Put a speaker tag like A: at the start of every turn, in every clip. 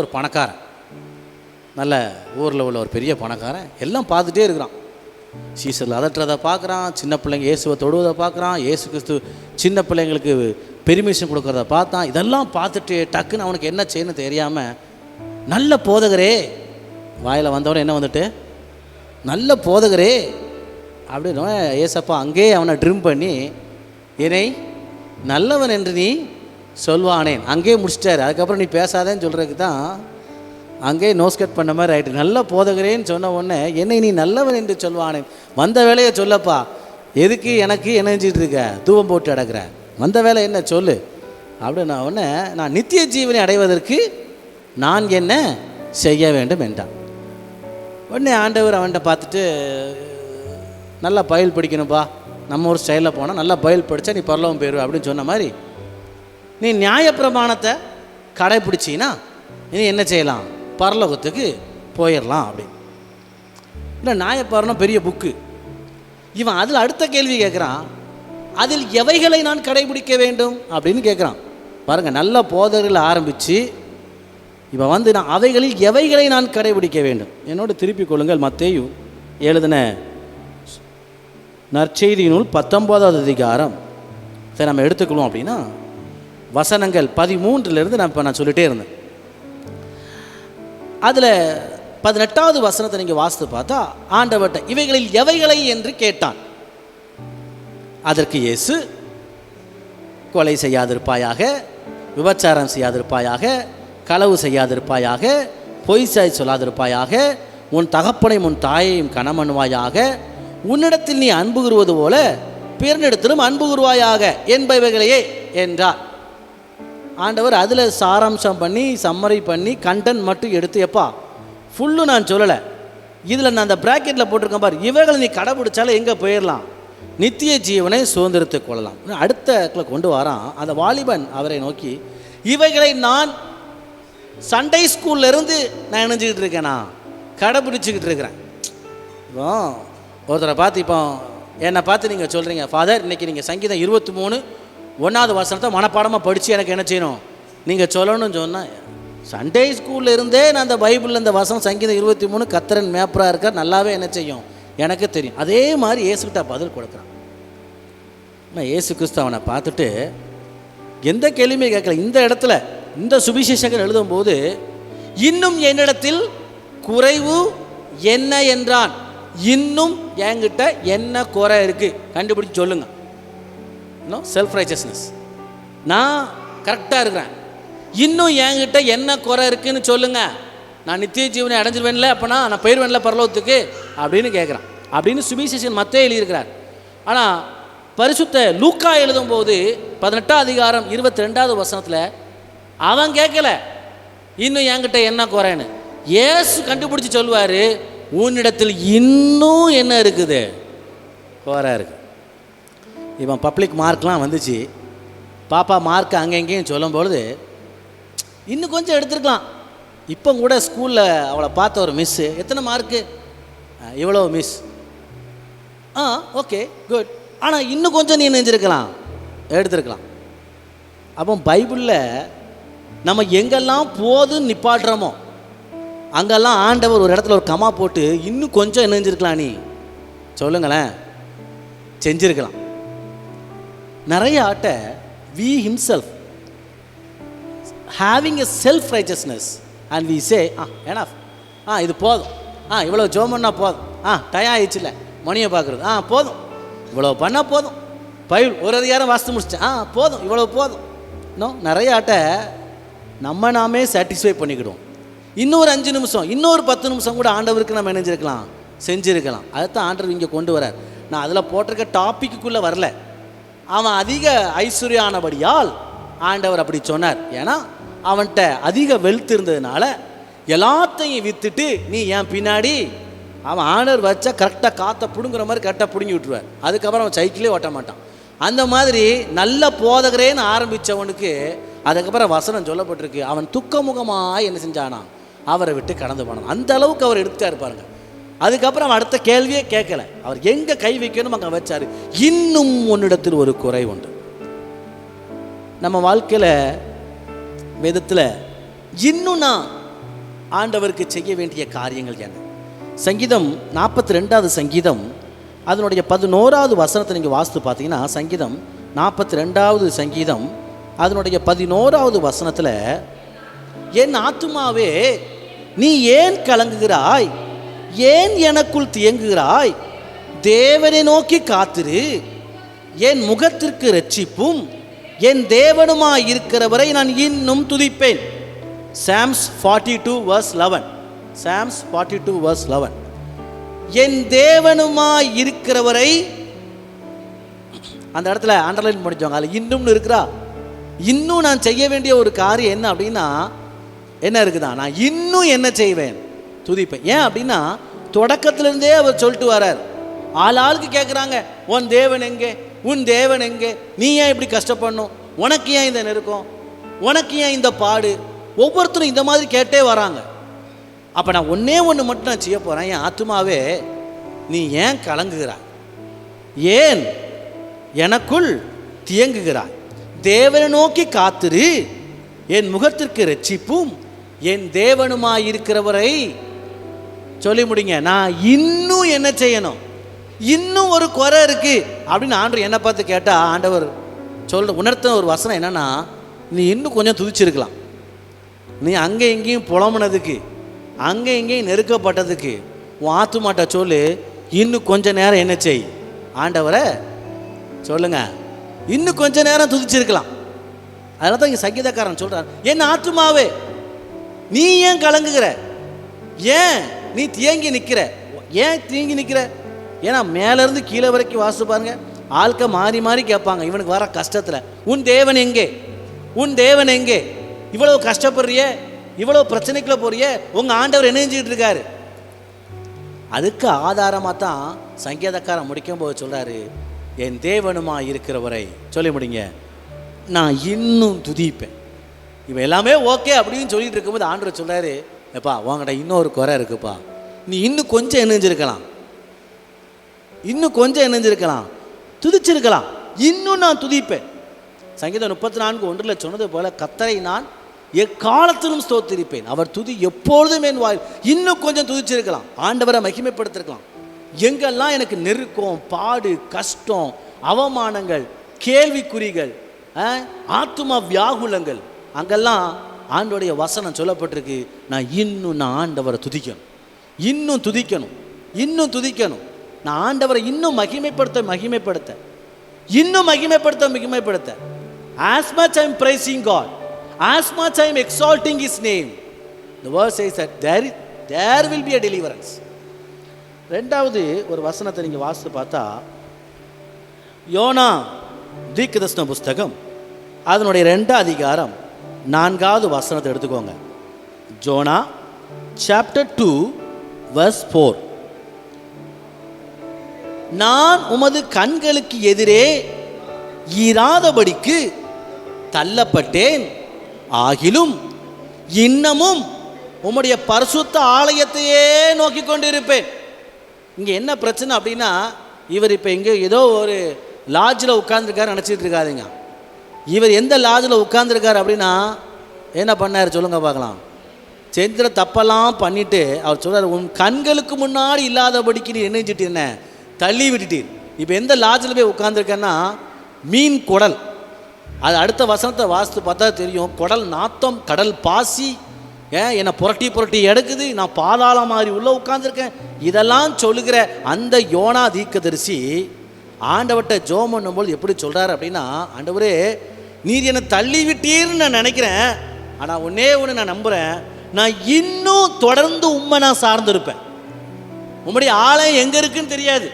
A: ஒரு பணக்காரன் நல்ல ஊரில் உள்ள ஒரு பெரிய பணக்காரன் எல்லாம் பார்த்துட்டே இருக்கிறான் சீசரில் அதட்டுறதை பார்க்குறான் சின்ன பிள்ளைங்க இயேசுவை தொடுவதை பார்க்குறான் இயேசு கிறிஸ்து சின்ன பிள்ளைங்களுக்கு பெருமிஷன் கொடுக்குறத பார்த்தான் இதெல்லாம் பார்த்துட்டு டக்குன்னு அவனுக்கு என்ன செய்யணும் தெரியாமல் நல்ல போதகரே வாயில் வந்தவன் என்ன வந்துட்டு நல்ல போதகரே அப்படின்னு ஏசப்பா அங்கேயே அவனை ட்ரிம் பண்ணி என்னை நல்லவன் என்று நீ சொல்வானேன் அங்கேயே முடிச்சிட்டாரு அதுக்கப்புறம் நீ பேசாதேன்னு சொல்கிறதுக்கு தான் அங்கேயே நோஸ் கட் பண்ண மாதிரி ஆகிட்டு நல்ல போதகிறேன்னு சொன்ன உடனே என்னை நீ நல்லவன் என்று சொல்வானேன் வந்த வேலையை சொல்லப்பா எதுக்கு எனக்கு என்ன இருக்க தூவம் போட்டு அடக்கிற வந்த வேலை என்ன சொல்லு அப்படின்னா உடனே நான் நித்திய ஜீவனை அடைவதற்கு நான் என்ன செய்ய வேண்டும் என்றான் உடனே ஆண்டவர் அவன்கிட்ட பார்த்துட்டு நல்லா பயில் படிக்கணும்ப்பா நம்ம ஒரு ஸ்டைலில் போனால் நல்லா பயில் படித்தா நீ பரலவும் போயிடுவேன் அப்படின்னு சொன்ன மாதிரி நீ நியாயப்பிரமாணத்தை கடைப்பிடிச்சின்னா நீ என்ன செய்யலாம் பரலோகத்துக்கு போயிடலாம் அப்படின்னு இல்லை நியாயப்பரணம் பெரிய புக்கு இவன் அதில் அடுத்த கேள்வி கேட்குறான் அதில் எவைகளை நான் கடைபிடிக்க வேண்டும் அப்படின்னு கேட்குறான் பாருங்கள் நல்ல போதர்கள் ஆரம்பித்து இப்போ வந்து நான் அவைகளில் எவைகளை நான் கடைபிடிக்க வேண்டும் என்னோடு திருப்பிக் கொள்ளுங்கள் மத்தையும் எழுதின நற்செய்தி நூல் பத்தொம்போதாவது அதிகாரம் சரி நம்ம எடுத்துக்கணும் அப்படின்னா வசனங்கள் பதிமூன்றிலிருந்து நான் இப்போ நான் சொல்லிட்டே இருந்தேன் அதில் பதினெட்டாவது வசனத்தை நீங்கள் வாசித்து பார்த்தா ஆண்டவட்ட இவைகளில் எவைகளை என்று கேட்டான் அதற்கு இயேசு கொலை செய்யாதிருப்பாயாக விபச்சாரம் செய்யாதிருப்பாயாக களவு செய்யாதிருப்பாயாக பொய் சாய் சொல்லாதிருப்பாயாக உன் தகப்பனையும் உன் தாயையும் கணமண்ணுவாயாக உன்னிடத்தில் நீ அன்பு போல பிறனிடத்திலும் அன்பு என்பவைகளையே என்றார் ஆண்டவர் அதில் சாராம்சம் பண்ணி சம்மரி பண்ணி கண்டென்ட் மட்டும் எடுத்து எப்பா ஃபுல்லு நான் சொல்லலை இதில் நான் அந்த ப்ராக்கெட்டில் போட்டிருக்கேன் பார் இவைகளை நீ கடைபிடிச்சாலும் எங்கே போயிடலாம் நித்திய ஜீவனை சுதந்திரத்தை கொள்ளலாம் அடுத்த கொண்டு வரான் அந்த வாலிபன் அவரை நோக்கி இவைகளை நான் சண்டே ஸ்கூல்லேருந்து நான் இணைஞ்சிக்கிட்டு இருக்கேனா கடைபிடிச்சிக்கிட்டு இருக்கிறேன் இப்போ ஒருத்தரை பார்த்து இப்போ என்னை பார்த்து நீங்கள் சொல்கிறீங்க ஃபாதர் இன்றைக்கி நீங்கள் சங்கீதம் இருபத்தி மூணு ஒன்றாவது வசனத்தை மனப்பாடமாக படித்து எனக்கு என்ன செய்யணும் நீங்கள் சொல்லணும்னு சொன்னால் சண்டே ஸ்கூலில் இருந்தே நான் அந்த பைபிளில் இந்த வசனம் சங்கீதம் இருபத்தி மூணு கத்திரன் மேப்பராக இருக்க நல்லாவே என்ன செய்யும் எனக்கு தெரியும் அதே மாதிரி ஏசுகிட்ட பதில் கொடுக்குறான் நான் ஏசு கிறிஸ்து அவனை பார்த்துட்டு எந்த கேள்வியுமே கேட்கல இந்த இடத்துல இந்த சுபிசேஷங்கள் போது இன்னும் என்னிடத்தில் குறைவு என்ன என்றான் இன்னும் என்கிட்ட என்ன குறை இருக்குது கண்டுபிடிச்சு சொல்லுங்கள் இன்னும் செல்ஃப் ரைச்சஸ்னஸ் நான் கரெக்டாக இருக்கிறேன் இன்னும் என்கிட்ட என்ன குறை இருக்குன்னு சொல்லுங்கள் நான் நித்திய ஜீவனை அடைஞ்சிருவேன்ல அப்போனா நான் போயிடுவேன்ல பரலோகத்துக்கு அப்படின்னு கேட்குறான் அப்படின்னு சுபிசேஷன் மத்தே எழுதியிருக்கிறார் ஆனால் பரிசுத்த லூக்கா எழுதும்போது பதினெட்டாம் அதிகாரம் இருபத்தி ரெண்டாவது வசனத்தில் அவன் கேட்கல இன்னும் என்கிட்ட என்ன குறைன்னு ஏசு கண்டுபிடிச்சி சொல்லுவார் உன்னிடத்தில் இன்னும் என்ன இருக்குது குறை இருக்குது இவன் பப்ளிக் மார்க்லாம் வந்துச்சு பாப்பா மார்க் அங்கங்கேயும் சொல்லும்பொழுது இன்னும் கொஞ்சம் எடுத்துருக்கலாம் இப்போ கூட ஸ்கூலில் அவளை பார்த்த ஒரு மிஸ்ஸு எத்தனை மார்க்கு இவ்வளோ மிஸ் ஆ ஓகே குட் ஆனால் இன்னும் கொஞ்சம் நீ நெஞ்சிருக்கலாம் எடுத்துருக்கலாம் அப்போ பைபிளில் நம்ம எங்கெல்லாம் போதுன்னு நிப்பாட்டுறோமோ அங்கெல்லாம் ஆண்டவர் ஒரு இடத்துல ஒரு கமா போட்டு இன்னும் கொஞ்சம் நெஞ்சிருக்கலாம் நீ சொல்லுங்களேன் செஞ்சுருக்கலாம் நிறைய ஆட்டை we himself having a self righteousness and we say ah ஏனா ஆ இது போதும் ஆ இவ்வளோ ஜோம் பண்ணால் போதும் ஆ டயம் ஆயிடுச்சுல மணியை பார்க்குறது ஆ போதும் இவ்வளோ பண்ணால் போதும் பயில் ஒரு அதிகாரம் வாசித்து முடிச்சேன் ஆ போதும் இவ்வளோ போதும் இன்னும் நிறைய ஆட்டை நம்ம நாமே சாட்டிஸ்ஃபை பண்ணிக்கிடுவோம் இன்னொரு அஞ்சு நிமிஷம் இன்னொரு பத்து நிமிஷம் கூட ஆண்டவருக்கு நம்ம நினைஞ்சிருக்கலாம் செஞ்சுருக்கலாம் அதை தான் ஆண்டவர் இங்கே கொண்டு வரார் நான் அதில் போட்டிருக்க டாப்பிக்குள்ளே வரல அவன் அதிக ஐஸ்வர்யானபடியால் ஆண்டவர் அப்படி சொன்னார் ஏன்னா அவன்கிட்ட அதிக வெல்த் இருந்ததுனால எல்லாத்தையும் விற்றுட்டு நீ என் பின்னாடி அவன் ஆண்டவர் வச்சா கரெக்டாக காற்றை பிடுங்குற மாதிரி கரெக்டாக பிடுங்கி விட்டுருவார் அதுக்கப்புறம் அவன் சைக்கிளே ஓட்ட மாட்டான் அந்த மாதிரி நல்ல போதகரேன்னு ஆரம்பித்தவனுக்கு அதுக்கப்புறம் வசனம் சொல்லப்பட்டிருக்கு அவன் துக்கமுகமாக என்ன செஞ்சானான் அவரை விட்டு கடந்து போனான் அந்த அளவுக்கு அவர் எடுத்துட்டா இருப்பாருங்க அதுக்கப்புறம் அடுத்த கேள்வியே கேட்கல அவர் எங்கே கை வைக்கணும் அங்க வச்சார் இன்னும் உன்னிடத்தில் ஒரு குறை உண்டு நம்ம வாழ்க்கையில் வேதத்துல இன்னும் நான் ஆண்டவருக்கு செய்ய வேண்டிய காரியங்கள் என்ன சங்கீதம் நாற்பத்தி ரெண்டாவது சங்கீதம் அதனுடைய பதினோராவது வசனத்தை நீங்கள் வாஸ்து பார்த்தீங்கன்னா சங்கீதம் நாற்பத்தி ரெண்டாவது சங்கீதம் அதனுடைய பதினோராவது வசனத்தில் என் ஆத்துமாவே நீ ஏன் கலங்குகிறாய் ஏன் எனக்குள் தியங்குகிறாய் தேவனை நோக்கி காத்திரு என் முகத்திற்கு ரட்சிப்பும் என் தேவனுமாய் இருக்கிறவரை நான் இன்னும் துதிப்பேன் Psalms forty two verse eleven Psalms forty two verse eleven என் தேவனுமாய் இருக்கிறவரை அந்த இடத்துல அண்டர்லைன் பண்ணிச்சோங்க அதில் இன்னும்னு இருக்கிறா இன்னும் நான் செய்ய வேண்டிய ஒரு காரியம் என்ன அப்படின்னா என்ன இருக்குதா நான் இன்னும் என்ன செய்வேன் துதிப்பேன் ஏன் அப்படின்னா தொடக்கத்திலிருந்தே அவர் சொல்லிட்டு வரார் ஆள் ஆளுக்கு கேட்குறாங்க உன் தேவன் எங்கே உன் தேவன் எங்கே நீ ஏன் இப்படி கஷ்டப்படணும் உனக்கு ஏன் இந்த நெருக்கம் உனக்கு ஏன் இந்த பாடு ஒவ்வொருத்தரும் இந்த மாதிரி கேட்டே வராங்க அப்போ நான் ஒன்றே ஒன்று மட்டும் நான் செய்ய போகிறேன் என் ஆத்மாவே நீ ஏன் கலங்குகிறாய் ஏன் எனக்குள் தியங்குகிறாய் தேவனை நோக்கி காத்திரு என் முகத்திற்கு ரட்சிப்பும் என் தேவனுமாயிருக்கிறவரை சொல்லி முடிங்க நான் இன்னும் என்ன செய்யணும் இன்னும் ஒரு குறை இருக்குது அப்படின்னு ஆண்டவர் என்னை பார்த்து கேட்டால் ஆண்டவர் சொல் உணர்த்தின ஒரு வசனம் என்னன்னா நீ இன்னும் கொஞ்சம் துதிச்சிருக்கலாம் நீ அங்கே எங்கேயும் புலம்புனதுக்கு அங்கே எங்கேயும் நெருக்கப்பட்டதுக்கு உன் ஆத்துமாட்ட சொல்லு இன்னும் கொஞ்ச நேரம் என்ன செய் ஆண்டவரை சொல்லுங்க இன்னும் கொஞ்ச நேரம் துதிச்சிருக்கலாம் அதனால தான் இங்கே சங்கீதக்காரன் சொல்கிறார் என் ஆத்துமாவே நீ ஏன் கலங்குகிற ஏன் நீ தேங்கி நிற்கிற ஏன் தேங்கி நிற்கிற ஏன்னா மேலேருந்து கீழே வரைக்கும் வாசு பாருங்க ஆள்க மாறி மாறி கேட்பாங்க இவனுக்கு வர கஷ்டத்தில் உன் தேவன் எங்கே உன் தேவன் எங்கே இவ்வளோ கஷ்டப்படுறிய இவ்வளோ பிரச்சனைக்குள்ள போறிய உங்கள் ஆண்டவர் என்ன இருக்காரு அதுக்கு ஆதாரமாக தான் சங்கீதக்காரன் முடிக்கும் போது சொல்கிறாரு என் தேவனுமா இருக்கிறவரை சொல்லி முடிங்க நான் இன்னும் துதிப்பேன் இவன் எல்லாமே ஓகே அப்படின்னு சொல்லிட்டு இருக்கும்போது ஆண்டவர் சொல்கிறாரு எப்பா உங்கள்கிட்ட இன்னொரு குறை இருக்குப்பா நீ இன்னும் கொஞ்சம் இணைஞ்சிருக்கலாம் இன்னும் கொஞ்சம் இணைஞ்சிருக்கலாம் துதிச்சிருக்கலாம் இன்னும் நான் துதிப்பேன் சங்கீதம் முப்பத்தி நான்கு ஒன்றில் சொன்னது போல கத்தரை நான் எக்காலத்திலும் ஸ்தோத்திருப்பேன் அவர் துதி எப்பொழுதும் என் வாயில் இன்னும் கொஞ்சம் துதிச்சிருக்கலாம் ஆண்டவரை மகிமைப்படுத்திருக்கலாம் எங்கெல்லாம் எனக்கு நெருக்கம் பாடு கஷ்டம் அவமானங்கள் கேள்விக்குறிகள் ஆத்துமா வியாகுலங்கள் அங்கெல்லாம் ஆண்டோடைய வசனம் சொல்லப்பட்டிருக்கு நான் இன்னும் நான் ஆண்டவரை துதிக்கணும் இன்னும் துதிக்கணும் இன்னும் துதிக்கணும் நான் ஆண்டவரை இன்னும் மகிமைப்படுத்த மகிமைப்படுத்த இன்னும் மகிமைப்படுத்த மகிமைப்படுத்த as much I'm praising God as much I'm exalting his name is there there will be a deliverance ரெண்டாவது ஒரு வசனத்தை நீங்கள் வாசித்து பார்த்தா யோனா தீக்கிருஷ்ண புஸ்தகம் அதனுடைய ரெண்டாம் அதிகாரம் நான்காவது வசனத்தை எடுத்துக்கோங்க Jonah chapter two verse four நான் உமது கண்களுக்கு எதிரே ஈராதபடிக்கு தள்ளப்பட்டேன் ஆகிலும் இன்னமும் உம்முடைய பரிசுத்த ஆலயத்தையே நோக்கி கொண்டிருப்பேன் இங்கே என்ன பிரச்சனை அப்படின்னா இவர் இப்போ இங்கே ஏதோ ஒரு லாட்ஜில் உட்காந்துருக்காரு நினச்சிட்டு இருக்காதிங்க இவர் எந்த லாட்ஜில் உட்காந்துருக்கார் அப்படின்னா என்ன பண்ணார் சொல்லுங்க பார்க்கலாம் செஞ்சிட தப்பெல்லாம் பண்ணிவிட்டு அவர் சொல்கிறார் உன் கண்களுக்கு முன்னாடி இல்லாதபடிக்கு நீ செஞ்சிட்டு என்ன தள்ளி விட்டுட்டீர் இப்போ எந்த லாட்ஜில் போய் உட்காந்துருக்கேன்னா மீன் குடல் அது அடுத்த வசனத்தை வாசித்து பார்த்தா தெரியும் குடல் நாத்தம் கடல் பாசி ஏன் என்னை புரட்டி புரட்டி எடுக்குது நான் பாதாள மாதிரி உள்ளே உட்காந்துருக்கேன் இதெல்லாம் சொல்லுகிற அந்த யோனா தீக்கதரிசி ஆண்டவர்கிட்ட ஜோம் பண்ணும்போது எப்படி சொல்கிறார் அப்படின்னா ஆண்டவரே நீர் என்னை தள்ளி விட்டீர்னு நான் நினைக்கிறேன் ஆனால் ஒன்றே ஒன்று நான் நம்புகிறேன் நான் இன்னும் தொடர்ந்து உண்மை நான் சார்ந்திருப்பேன் உம்முடைய ஆலயம் எங்கே இருக்குன்னு தெரியாது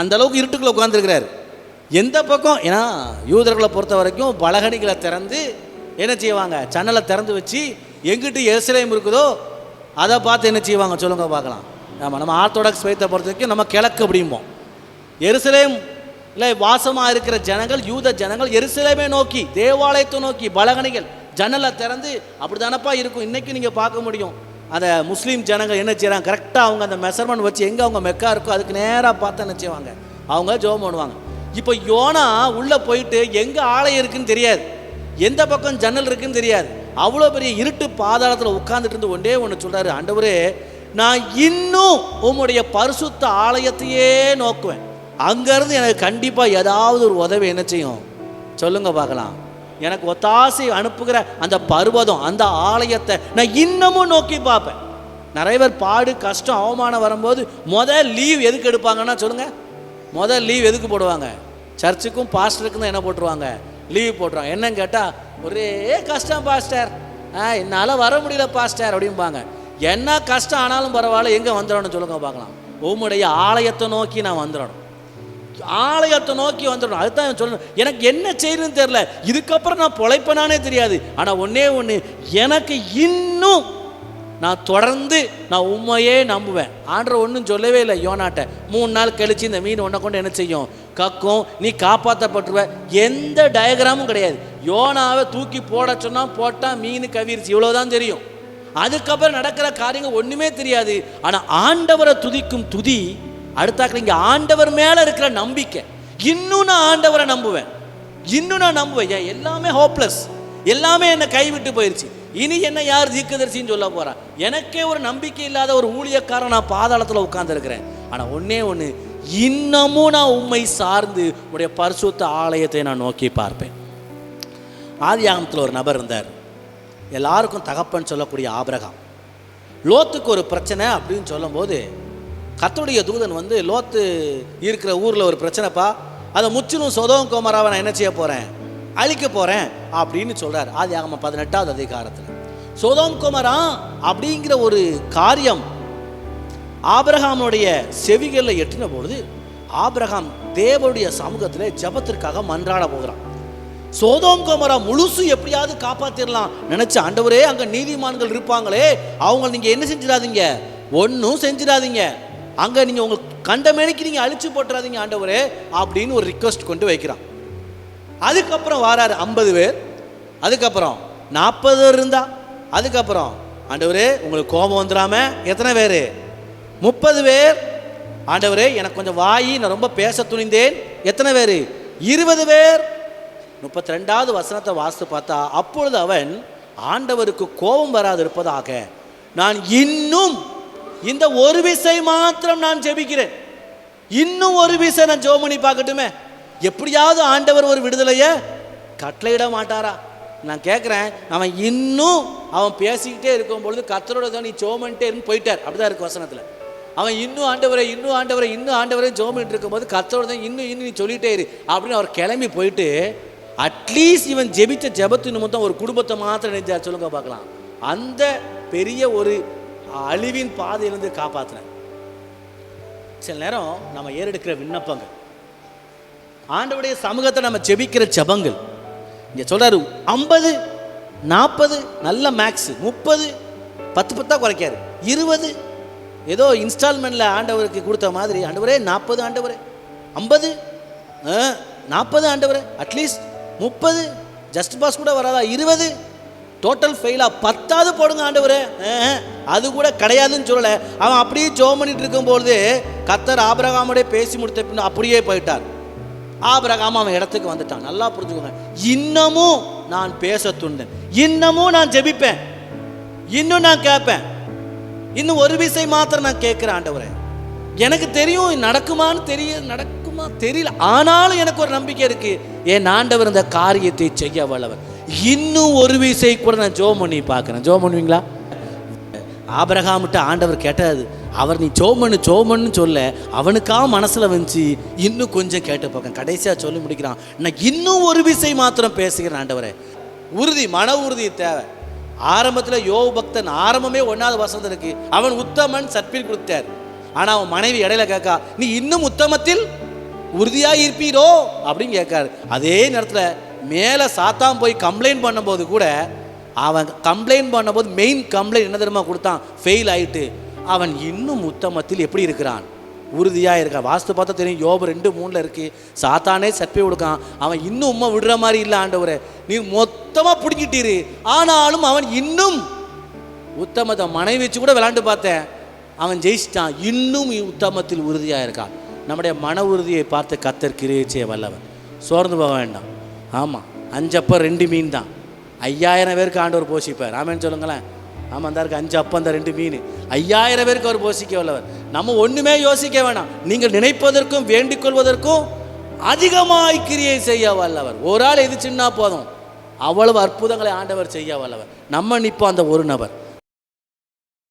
A: அந்த அளவுக்கு இருட்டுக்குள்ளே உட்காந்துருக்கிறாரு எந்த பக்கம் ஏன்னா யூதர்களை பொறுத்த வரைக்கும் பலகணிகளை திறந்து என்ன செய்வாங்க சன்னலை திறந்து வச்சு எங்கிட்டு எருசலேம் இருக்குதோ அதை பார்த்து என்ன செய்வாங்க சொல்லுங்க பார்க்கலாம் ஆமாம் நம்ம ஆர்த்தோடாக்ஸ் வைத்த பொறுத்த வரைக்கும் நம்ம கிழக்கு அப்படிம்போம் எருசலேம் இல்லை வாசமாக இருக்கிற ஜனங்கள் யூத ஜனங்கள் எருசலேமே நோக்கி தேவாலயத்தை நோக்கி பலகணிகள் ஜன்னலை திறந்து அப்படி தானப்பா இருக்கும் இன்றைக்கும் நீங்கள் பார்க்க முடியும் அந்த முஸ்லீம் ஜனங்கள் என்ன செய்கிறாங்க கரெக்டாக அவங்க அந்த மெஷர்மெண்ட் வச்சு எங்கே அவங்க மெக்கா இருக்கோ அதுக்கு நேராக பார்த்து என்ன செய்வாங்க அவங்க ஜோம் பண்ணுவாங்க இப்போ யோனா உள்ளே போயிட்டு எங்கே ஆலயம் இருக்குன்னு தெரியாது எந்த பக்கம் ஜன்னல் இருக்குன்னு தெரியாது அவ்வளோ பெரிய இருட்டு பாதாளத்தில் உட்காந்துட்டு இருந்து ஒன்றே ஒன்று சொல்கிறாரு ஆண்டவரே நான் இன்னும் உம்முடைய பரிசுத்த ஆலயத்தையே நோக்குவேன் அங்கேருந்து எனக்கு கண்டிப்பாக ஏதாவது ஒரு உதவி என்ன செய்யும் சொல்லுங்க பார்க்கலாம் எனக்கு ஒத்தாசை அனுப்புகிற அந்த பர்வதம் அந்த ஆலயத்தை நான் இன்னமும் நோக்கி பார்ப்பேன் நிறைய பேர் பாடு கஷ்டம் அவமானம் வரும்போது முதல் லீவ் எதுக்கு எடுப்பாங்கன்னா சொல்லுங்கள் முதல் லீவ் எதுக்கு போடுவாங்க சர்ச்சுக்கும் பாஸ்டருக்கும் தான் என்ன போட்டுருவாங்க லீவ் போட்டுருவாங்க என்னன்னு கேட்டால் ஒரே கஷ்டம் பாஸ்டர் ஆ என்னால் வர முடியல பாஸ்டர் அப்படிம்பாங்க என்ன கஷ்டம் ஆனாலும் பரவாயில்ல எங்கே வந்துடணும்னு சொல்லுங்க பார்க்கலாம் உம்முடைய ஆலயத்தை நோக்கி நான் வந்துடணும் ஆலயத்தை நோக்கி வந்துடணும் அதுதான் சொல்லணும் எனக்கு என்ன செய்யணும்னு தெரில இதுக்கப்புறம் நான் பொழைப்பனானே தெரியாது ஆனால் ஒன்றே ஒன்று எனக்கு இன்னும் நான் தொடர்ந்து நான் உண்மையே நம்புவேன் ஆண்டரை ஒன்றும் சொல்லவே இல்லை யோனாட்ட மூணு நாள் கழித்து இந்த மீன் ஒன்றை கொண்டு என்ன செய்யும் கக்கும் நீ காப்பாற்றப்பட்டுருவ எந்த டயக்ராமும் கிடையாது யோனாவை தூக்கி போட சொன்னால் போட்டால் மீன் கவிர்ச்சி இவ்வளோதான் தெரியும் அதுக்கப்புறம் நடக்கிற காரியங்கள் ஒன்றுமே தெரியாது ஆனால் ஆண்டவரை துதிக்கும் துதி அடுத்தாக்கள் இங்கே ஆண்டவர் மேலே இருக்கிற நம்பிக்கை இன்னும் நான் ஆண்டவரை நம்புவேன் இன்னும் நான் நம்புவேன் ஏன் எல்லாமே ஹோப்லெஸ் எல்லாமே என்னை கைவிட்டு போயிடுச்சு இனி என்ன யார் தீர்க்கதரிசின்னு சொல்ல போகிறா எனக்கே ஒரு நம்பிக்கை இல்லாத ஒரு ஊழியக்காரன் நான் பாதாளத்தில் உட்காந்துருக்கிறேன் ஆனால் ஒன்றே ஒன்று இன்னமும் நான் உண்மை சார்ந்து உடைய பரிசுத்த ஆலயத்தை நான் நோக்கி பார்ப்பேன் ஆதியாகமத்தில் ஒரு நபர் இருந்தார் எல்லாருக்கும் தகப்பன் சொல்லக்கூடிய ஆபரகம் லோத்துக்கு ஒரு பிரச்சனை அப்படின்னு சொல்லும்போது கத்துடைய தூதன் வந்து லோத்து இருக்கிற ஊரில் ஒரு பிரச்சனைப்பா அதை முற்றிலும் சொதவும் கோமராவை நான் என்ன செய்ய போகிறேன் அழிக்க போகிறேன் அப்படின்னு சொல்கிறார் ஆதி ஆகம பதினெட்டாவது அதிகாரத்தில் சோதோம் குமரா அப்படிங்கிற ஒரு காரியம் ஆபிரகாமனுடைய செவிகளில் எட்டின பொழுது ஆபிரகாம் தேவனுடைய சமூகத்தில் ஜபத்திற்காக மன்றாட போகிறான் சோதோம் குமரா முழுசு எப்படியாவது காப்பாத்திரலாம் நினைச்ச ஆண்டவரே அங்கே நீதிமான்கள் இருப்பாங்களே அவங்க நீங்கள் என்ன செஞ்சிடாதீங்க ஒன்றும் செஞ்சிடாதீங்க அங்கே நீங்கள் உங்கள் கண்ட நீங்கள் அழிச்சு போட்டுறாதீங்க ஆண்டவரே அப்படின்னு ஒரு ரிக்வஸ்ட் கொண்டு வைக்கிறான் அதுக்கப்புறம் வராரு ஐம்பது பேர் அதுக்கப்புறம் நாற்பது பேர் இருந்தா அதுக்கப்புறம் ஆண்டவரே உங்களுக்கு கோபம் வந்துடாம எத்தனை பேர் முப்பது பேர் ஆண்டவரே எனக்கு கொஞ்சம் வாயி நான் ரொம்ப பேச துணிந்தேன் எத்தனை பேர் இருபது பேர் முப்பத்தி ரெண்டாவது வசனத்தை வாசித்து பார்த்தா அப்பொழுது அவன் ஆண்டவருக்கு கோபம் வராது இருப்பதாக நான் இன்னும் இந்த ஒரு விசை மாத்திரம் நான் ஜெபிக்கிறேன் இன்னும் ஒரு விசை நான் ஜோம் பண்ணி பார்க்கட்டுமே எப்படியாவது ஆண்டவர் ஒரு விடுதலைய கட்டளையிட மாட்டாரா நான் கேட்குறேன் அவன் இன்னும் அவன் பேசிக்கிட்டே இருக்கும் பொழுது கத்தரோட நீ ஜோமன்ட்டே இருந்து போயிட்டார் அப்படிதான் இருக்கு வசனத்தில் அவன் இன்னும் ஆண்டவரை இன்னும் ஆண்டவரை இன்னும் ஆண்டவரை ஜோமின்ட்டு இருக்கும்போது கத்தரோட தான் இன்னும் இன்னும் நீ சொல்லிட்டே இரு அப்படின்னு அவர் கிளம்பி போயிட்டு அட்லீஸ்ட் இவன் ஜெபித்த ஜெபத்தின் மொத்தம் ஒரு குடும்பத்தை மாத்திரம் நினைச்சா சொல்லுங்க பார்க்கலாம் அந்த பெரிய ஒரு அழிவின் பாதையிலிருந்து காப்பாற்றுறேன் சில நேரம் நம்ம ஏறெடுக்கிற விண்ணப்பங்கள் ஆண்டவுடைய சமூகத்தை நம்ம செபிக்கிற ஜபங்கள் இங்கே சொல்கிறாரு ஐம்பது நாற்பது நல்ல மேக்ஸு முப்பது பத்து பத்தா குறைக்காரு இருபது ஏதோ இன்ஸ்டால்மெண்ட்டில் ஆண்டவருக்கு கொடுத்த மாதிரி ஆண்டவரே நாற்பது ஆண்டவரே ஐம்பது நாற்பது ஆண்டவரே அட்லீஸ்ட் முப்பது ஜஸ்ட் பாஸ் கூட வராதா இருபது டோட்டல் ஃபெயிலாக பத்தாவது போடுங்க ஆண்டவர் அது கூட கிடையாதுன்னு சொல்லலை அவன் அப்படியே ஜோம் பண்ணிட்டு இருக்கும்பொழுது கத்தர் ஆபரகாமோடே பேசி முடித்த பின்னா அப்படியே போயிட்டார் ஆபரகாம அவன் இடத்துக்கு வந்துட்டான் நல்லா புரிஞ்சுக்கோங்க இன்னமும் நான் பேச துண்டேன் இன்னமும் நான் ஜெபிப்பேன் இன்னும் நான் கேட்பேன் இன்னும் ஒரு விசை மாத்திரம் நான் கேட்குறேன் ஆண்டவரை எனக்கு தெரியும் நடக்குமான்னு தெரிய நடக்குமா தெரியல ஆனாலும் எனக்கு ஒரு நம்பிக்கை இருக்குது என் ஆண்டவர் இந்த காரியத்தை செய்ய வல்லவன் இன்னும் ஒரு விசை கூட நான் ஜோம் பண்ணி பார்க்குறேன் ஜோம் பண்ணுவீங்களா ஆபரகாமிட்ட ஆண்டவர் கேட்டாது அவர் நீ ஜோமன்னு ஜோமன்னு சொல்ல அவனுக்கா மனசில் வந்துச்சு இன்னும் கொஞ்சம் கேட்டு பார்க்க கடைசியாக சொல்லி முடிக்கிறான் நான் இன்னும் ஒரு விசை மாத்திரம் பேசுகிறேன் ஆண்டவரை உறுதி மன உறுதி தேவை ஆரம்பத்தில் யோ பக்தன் ஆரம்பமே ஒன்றாவது வசந்தம் இருக்கு அவன் உத்தமன் சற்பில் கொடுத்தார் ஆனால் அவன் மனைவி இடையில கேட்கா நீ இன்னும் உத்தமத்தில் உறுதியாக இருப்பீரோ அப்படின்னு கேட்காரு அதே நேரத்தில் மேலே சாத்தான் போய் கம்ப்ளைண்ட் பண்ணும்போது கூட அவன் கம்ப்ளைண்ட் பண்ணும்போது மெயின் கம்ப்ளைண்ட் என்ன தெரியுமா கொடுத்தான் ஃபெயில் ஆகிட்டு அவன் இன்னும் உத்தமத்தில் எப்படி இருக்கிறான் உறுதியாக இருக்க வாஸ்து பார்த்தா தெரியும் யோபு ரெண்டு மூணில் இருக்குது சாத்தானே சப்பி கொடுக்கான் அவன் இன்னும் உண்மை விடுற மாதிரி இல்லை ஆண்டவர் நீ மொத்தமாக பிடிங்கிட்டீரு ஆனாலும் அவன் இன்னும் உத்தமத்தை மனைவி வச்சு கூட விளாண்டு பார்த்தேன் அவன் ஜெயிச்சிட்டான் இன்னும் உத்தமத்தில் உறுதியாக இருக்கான் நம்முடைய மன உறுதியை பார்த்து கத்தர் கிரியை வல்லவன் சோர்ந்து போக வேண்டாம் ஆமாம் அஞ்சு அப்போ ரெண்டு மீன் தான் ஐயாயிரம் பேருக்கு ஆண்டவர் போஷிப்பார் ஆமேன்னு சொல்லுங்களேன் ஆமாம் அந்த இருக்கு அஞ்சு அப்போ அந்த ரெண்டு மீன் ஐயாயிரம் பேருக்கு அவர் போஷிக்க உள்ளவர் நம்ம ஒன்றுமே யோசிக்க வேணாம் நீங்கள் நினைப்பதற்கும் வேண்டிக் கொள்வதற்கும் அதிகமாய் கிரியை செய்ய வல்லவர் ஒரு ஆள் எது சின்ன போதும் அவ்வளவு அற்புதங்களை ஆண்டவர் செய்ய வல்லவர் நம்ம நிற்போம் அந்த ஒரு நபர்